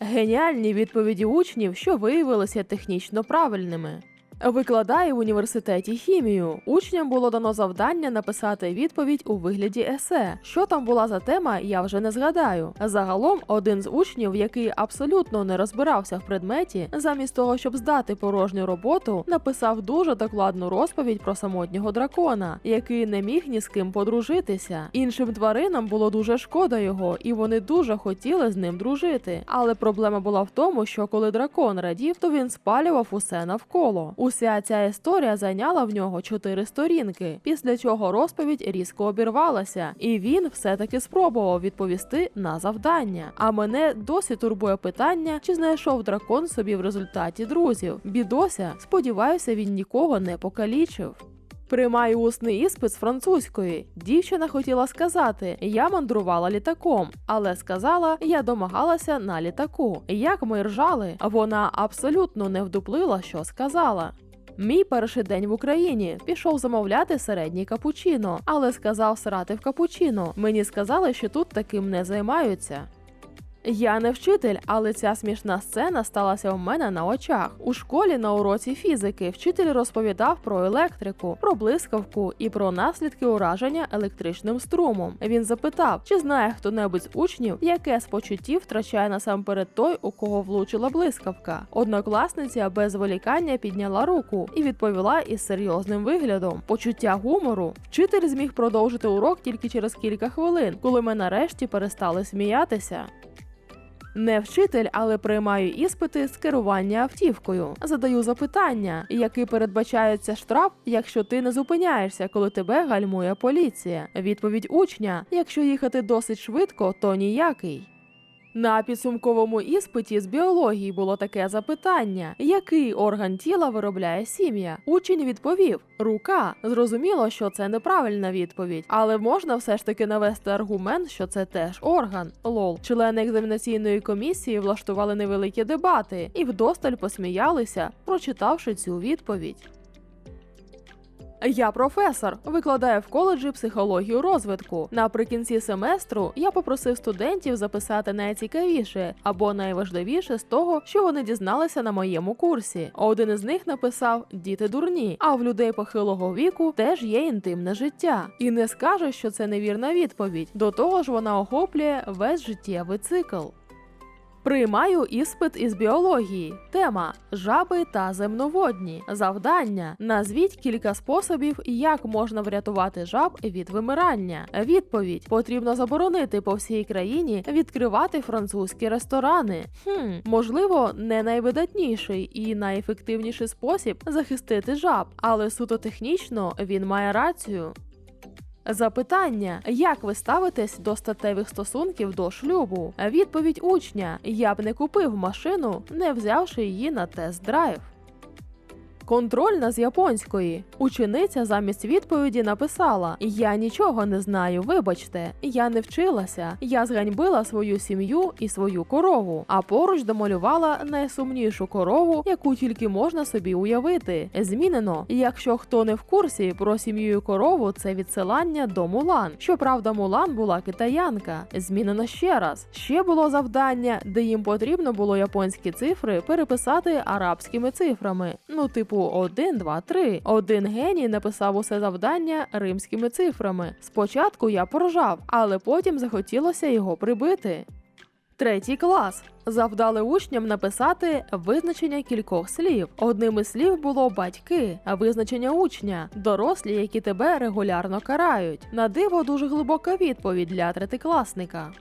Геніальні відповіді учнів, що виявилися технічно правильними. Викладає в університеті хімію. Учням було дано завдання написати відповідь у вигляді есе. Що там була за тема, я вже не згадаю. Загалом, один з учнів, який абсолютно не розбирався в предметі, замість того, щоб здати порожню роботу, написав дуже докладну розповідь про самотнього дракона, який не міг ні з ким подружитися. Іншим тваринам було дуже шкода його, і вони дуже хотіли з ним дружити. Але проблема була в тому, що коли дракон радів, то він спалював усе навколо. Уся ця історія зайняла в нього чотири сторінки, після чого розповідь різко обірвалася, і він все-таки спробував відповісти на завдання. А мене досі турбує питання, чи знайшов дракон собі в результаті друзів. Бідося, сподіваюся, він нікого не покалічив. Приймаю усний іспит з французької. Дівчина хотіла сказати, я мандрувала літаком, але сказала, я домагалася на літаку. Як ми ржали, вона абсолютно не вдуплила, що сказала. Мій перший день в Україні пішов замовляти середній капучино, але сказав срати в капучино. Мені сказали, що тут таким не займаються. Я не вчитель, але ця смішна сцена сталася у мене на очах. У школі на уроці фізики вчитель розповідав про електрику, про блискавку і про наслідки ураження електричним струмом. Він запитав, чи знає хто-небудь з учнів, яке з почуттів втрачає насамперед той, у кого влучила блискавка. Однокласниця без зволікання підняла руку і відповіла із серйозним виглядом. Почуття гумору. Вчитель зміг продовжити урок тільки через кілька хвилин, коли ми нарешті перестали сміятися. Не вчитель, але приймаю іспити з керування автівкою. Задаю запитання, який передбачається штраф, якщо ти не зупиняєшся, коли тебе гальмує поліція. Відповідь учня: якщо їхати досить швидко, то ніякий. На підсумковому іспиті з біології було таке запитання: який орган тіла виробляє сім'я? Учень відповів: рука. Зрозуміло, що це неправильна відповідь, але можна все ж таки навести аргумент, що це теж орган. Лол. Члени екзаменаційної комісії влаштували невеликі дебати і вдосталь посміялися, прочитавши цю відповідь. Я професор, викладаю в коледжі психологію розвитку. Наприкінці семестру я попросив студентів записати найцікавіше або найважливіше з того, що вони дізналися на моєму курсі. Один із них написав Діти дурні, а в людей похилого віку теж є інтимне життя. І не скаже, що це невірна відповідь. До того ж, вона охоплює весь життєвий цикл. Приймаю іспит із біології. Тема жаби та земноводні. Завдання. Назвіть кілька способів, як можна врятувати жаб від вимирання. Відповідь: потрібно заборонити по всій країні відкривати французькі ресторани. Хм, можливо, не найвидатніший і найефективніший спосіб захистити жаб, але суто технічно він має рацію. Запитання: як ви ставитесь до статевих стосунків до шлюбу? Відповідь учня: я б не купив машину, не взявши її на тест-драйв. Контрольна з японської. Учениця замість відповіді написала: Я нічого не знаю, вибачте, я не вчилася. Я зганьбила свою сім'ю і свою корову, а поруч домалювала найсумнішу корову, яку тільки можна собі уявити. Змінено, якщо хто не в курсі про сім'ю і корову, це відсилання до Мулан. Щоправда, Мулан була китаянка. Змінено ще раз. Ще було завдання, де їм потрібно було японські цифри переписати арабськими цифрами. Ну, типу, 1, 2, 3. Один геній написав усе завдання римськими цифрами. Спочатку я поржав, але потім захотілося його прибити. Третій клас. Завдали учням написати визначення кількох слів. Одним із слів було батьки, а визначення учня дорослі, які тебе регулярно карають. На диво дуже глибока відповідь для третикласника.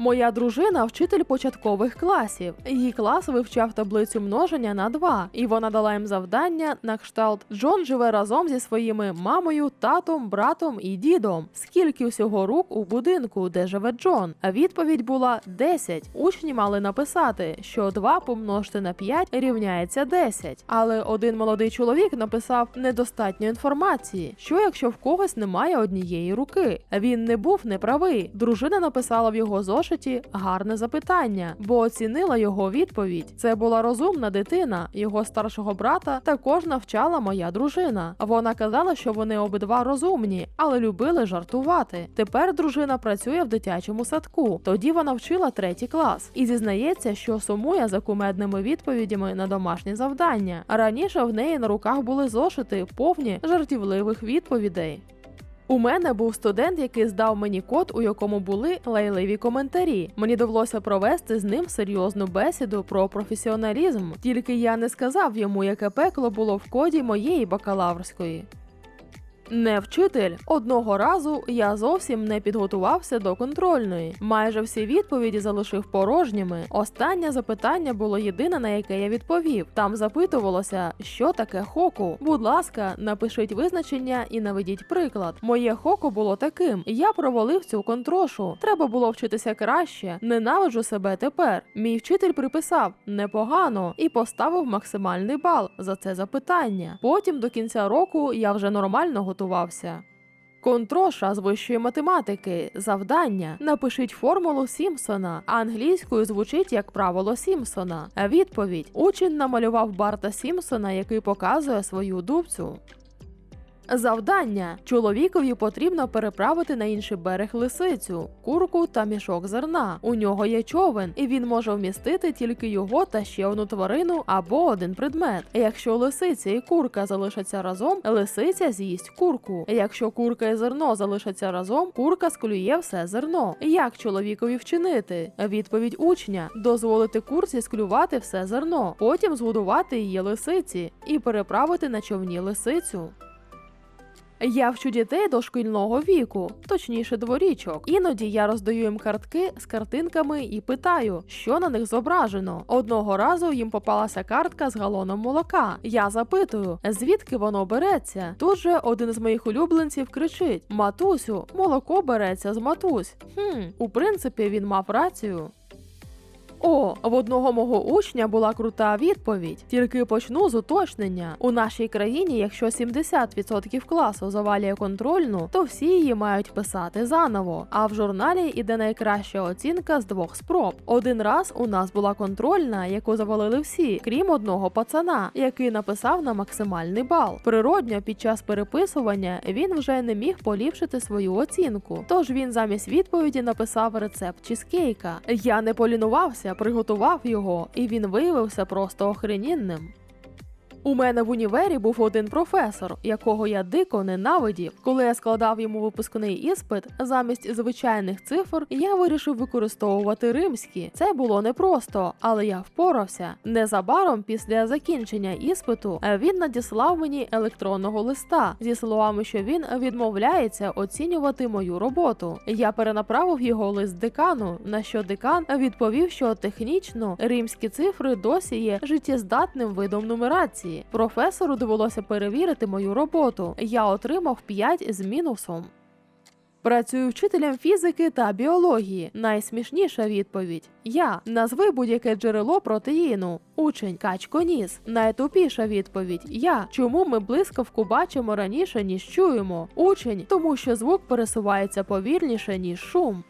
Моя дружина вчитель початкових класів. Її клас вивчав таблицю множення на два, і вона дала їм завдання на кшталт Джон живе разом зі своїми мамою, татом, братом і дідом. Скільки всього рук у будинку, де живе Джон? Відповідь була 10. Учні мали написати, що 2 помножити на 5 рівняється 10. Але один молодий чоловік написав недостатньо інформації. Що якщо в когось немає однієї руки? Він не був неправий. Дружина написала в його зошит зошиті гарне запитання, бо оцінила його відповідь. Це була розумна дитина. Його старшого брата також навчала моя дружина. Вона казала, що вони обидва розумні, але любили жартувати. Тепер дружина працює в дитячому садку. Тоді вона вчила третій клас і зізнається, що сумує за кумедними відповідями на домашні завдання. Раніше в неї на руках були зошити, повні жартівливих відповідей. У мене був студент, який здав мені код, у якому були лайливі коментарі. Мені довелося провести з ним серйозну бесіду про професіоналізм, тільки я не сказав йому, яке пекло було в коді моєї бакалаврської. Не вчитель. Одного разу я зовсім не підготувався до контрольної. Майже всі відповіді залишив порожніми. Останнє запитання було єдине, на яке я відповів. Там запитувалося, що таке хоку. Будь ласка, напишіть визначення і наведіть приклад. Моє хоку було таким. Я провалив цю контрошу. Треба було вчитися краще. Ненавиджу себе тепер. Мій вчитель приписав непогано і поставив максимальний бал за це запитання. Потім до кінця року я вже нормально готувався. Контроша з вищої математики. Завдання. Напишіть формулу Сімпсона. Англійською звучить як правило Сімпсона. Відповідь: учень намалював Барта Сімпсона, який показує свою дубцю. Завдання чоловікові потрібно переправити на інший берег лисицю, курку та мішок зерна. У нього є човен, і він може вмістити тільки його та ще одну тварину або один предмет. Якщо лисиця і курка залишаться разом, лисиця з'їсть курку. Якщо курка і зерно залишаться разом, курка склює все зерно. Як чоловікові вчинити? Відповідь учня: дозволити курці склювати все зерно, потім згодувати її лисиці і переправити на човні лисицю. Я вчу дітей до шкільного віку, точніше дворічок. Іноді я роздаю їм картки з картинками і питаю, що на них зображено. Одного разу їм попалася картка з галоном молока. Я запитую, звідки воно береться. Тут же один з моїх улюбленців кричить: Матусю, молоко береться з матусь. Хм, у принципі, він мав рацію. О, в одного мого учня була крута відповідь. Тільки почну з уточнення. У нашій країні, якщо 70% класу завалює контрольну, то всі її мають писати заново. А в журналі іде найкраща оцінка з двох спроб. Один раз у нас була контрольна, яку завалили всі, крім одного пацана, який написав на максимальний бал. Природньо, під час переписування він вже не міг поліпшити свою оцінку. Тож він замість відповіді написав рецепт чизкейка. Я не полінувався, приготував його, і він виявився просто охренінним. У мене в універі був один професор, якого я дико ненавидів. Коли я складав йому випускний іспит, замість звичайних цифр я вирішив використовувати римські. Це було непросто, але я впорався. Незабаром після закінчення іспиту він надіслав мені електронного листа зі словами, що він відмовляється оцінювати мою роботу. Я перенаправив його лист декану, на що декан відповів, що технічно римські цифри досі є життєздатним видом нумерації. Професору довелося перевірити мою роботу. Я отримав 5 з мінусом. Працюю вчителем фізики та біології. Найсмішніша відповідь: Я назви будь-яке джерело протеїну. Учень качко ніс. Найтупіша відповідь: Я. Чому ми блискавку бачимо раніше, ніж чуємо? Учень, тому що звук пересувається повільніше, ніж шум.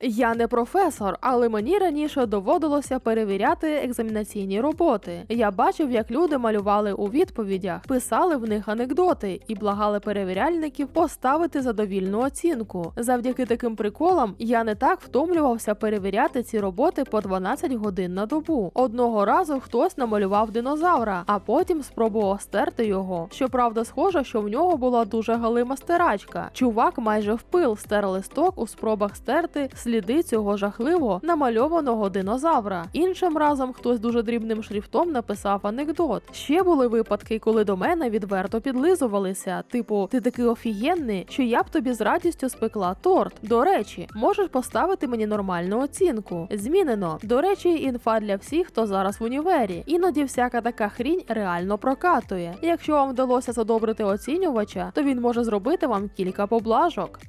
Я не професор, але мені раніше доводилося перевіряти екзамінаційні роботи. Я бачив, як люди малювали у відповідях, писали в них анекдоти і благали перевіряльників поставити задовільну оцінку. Завдяки таким приколам я не так втомлювався перевіряти ці роботи по 12 годин на добу. Одного разу хтось намалював динозавра, а потім спробував стерти його. Щоправда, схоже, що в нього була дуже галима стирачка. Чувак майже впил стер листок у спробах стерти сліди цього жахливо намальованого динозавра. Іншим разом хтось дуже дрібним шрифтом написав анекдот. Ще були випадки, коли до мене відверто підлизувалися. Типу, ти такий офігенний, що я б тобі з радістю спекла торт. До речі, можеш поставити мені нормальну оцінку. Змінено. До речі, інфа для всіх, хто зараз в універі. Іноді всяка така хрінь реально прокатує. Якщо вам вдалося задобрити оцінювача, то він може зробити вам кілька поблажок.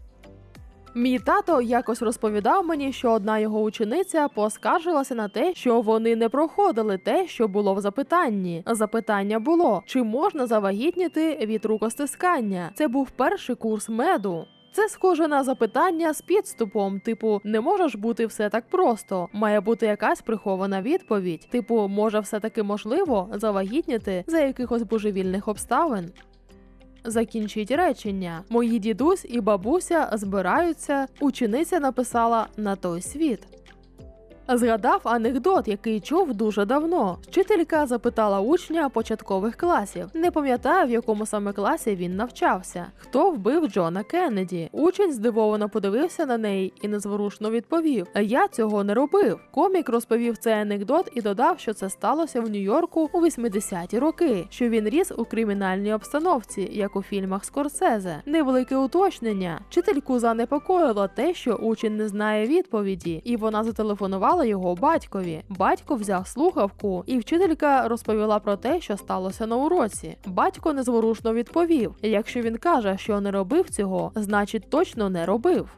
Мій тато якось розповідав мені, що одна його учениця поскаржилася на те, що вони не проходили те, що було в запитанні. Запитання було: чи можна завагітніти від рукостискання? Це був перший курс меду. Це схоже на запитання з підступом, типу, не можеш бути все так просто. Має бути якась прихована відповідь. Типу, може, все таки можливо завагітніти за якихось божевільних обставин. Закінчіть речення. Мої дідусь і бабуся збираються. Учениця написала на той світ. Згадав анекдот, який чув дуже давно. Вчителька запитала учня початкових класів. Не пам'ятаю, в якому саме класі він навчався. Хто вбив Джона Кеннеді? Учень здивовано подивився на неї і незворушно відповів: Я цього не робив. Комік розповів цей анекдот і додав, що це сталося в Нью-Йорку у 80-ті роки, що він ріс у кримінальній обстановці, як у фільмах Скорсезе. Невелике уточнення. Вчительку занепокоїло те, що учень не знає відповіді, і вона зателефонувала його батькові. Батько взяв слухавку, і вчителька розповіла про те, що сталося на уроці. Батько незворушно відповів: якщо він каже, що не робив цього, значить точно не робив.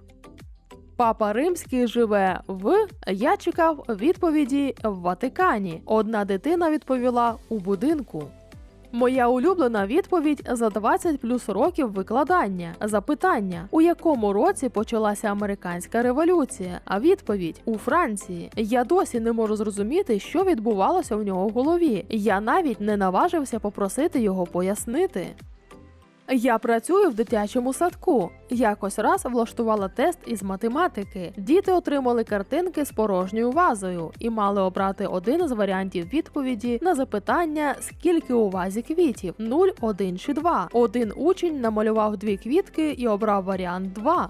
Папа Римський живе в. Я чекав відповіді в Ватикані. Одна дитина відповіла у будинку. Моя улюблена відповідь за 20 плюс років викладання. Запитання: у якому році почалася американська революція? А відповідь у Франції. Я досі не можу зрозуміти, що відбувалося в нього в голові. Я навіть не наважився попросити його пояснити. Я працюю в дитячому садку. Якось раз влаштувала тест із математики. Діти отримали картинки з порожньою вазою і мали обрати один з варіантів відповіді на запитання, скільки у вазі квітів 0, 1 чи 2. Один учень намалював дві квітки і обрав варіант 2.